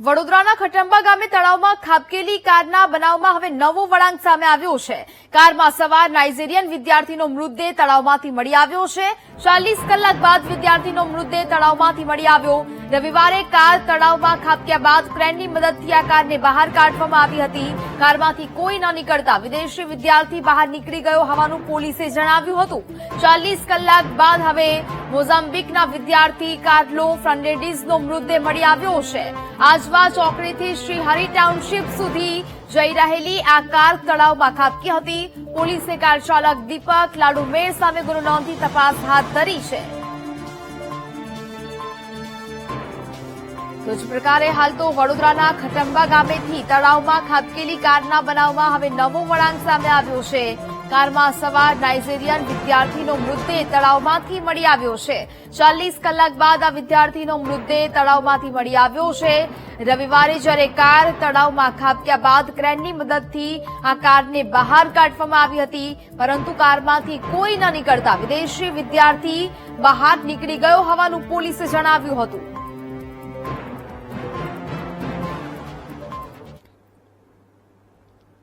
વડોદરાના ખટંબા ગામે તળાવમાં ખાબકેલી કારના બનાવમાં હવે નવો વળાંક સામે આવ્યો છે. કારમાં સવાર નાઇજેરિયન વિદ્યાર્થીનો મૃતદેહ તળાવમાંથી મળી આવ્યો છે. ચાલીસ કલાક બાદ વિદ્યાર્થીનો મૃતદેહ તળાવમાંથી મળી આવ્યો. રવિવારે કાર તળાવમાં ખાબક્યા બાદ ક્રેનની મદદથી આ કારને બહાર કાઢવામાં આવી હતી. કારમાંથી કોઈ ન નીકળતા વિદેશી વિદ્યાર્થી બહાર નીકળી ગયો હોવાનું પોલીસે જણાવ્યું હતું. ચાલીસ કલાક બાદ હવે મોઝામ્બિકના વિદ્યાર્થી કાર્લો ફર્નાન્ડિઝનો મૃતદેહ મળી આવ્યો છે. આજવા ચોકડીથી શ્રી હરી ટાઉનશીપ સુધી જઈ રહેલી આ કાર તળાવમાં ખાબકી હતી. પોલીસે કાર ચાલક દીપક લાડુમેર સામે ગુનો નોંધી તપાસ હાથ ધરી છે. તો જ પ્રકારે હાલ તો વડોદરાના ખટંબા ગામેથી તળાવમાં ખાબકેલી કારના બનાવમાં હવે નવો વળાંક સામે આવ્યો છે. કારમાં સવાર નાઇજેરિયન વિદ્યાર્થીનો મૃતદેહ તળાવમાંથી મળી આવ્યો છે. ચાલીસ કલાક બાદ આ વિદ્યાર્થીનો મૃતદેહ તળાવમાંથી મળી આવ્યો છે. રવિવારે જ્યારે કાર તળાવમાં ખાબક્યા બાદ ક્રેનની મદદથી આ કારને બહાર કાઢવામાં આવી હતી, પરંતુ કારમાંથી કોઈ ન નીકળતા વિદેશી વિદ્યાર્થી બહાર નીકળી ગયો હોવાનું પોલીસે જણાવ્યું હતું.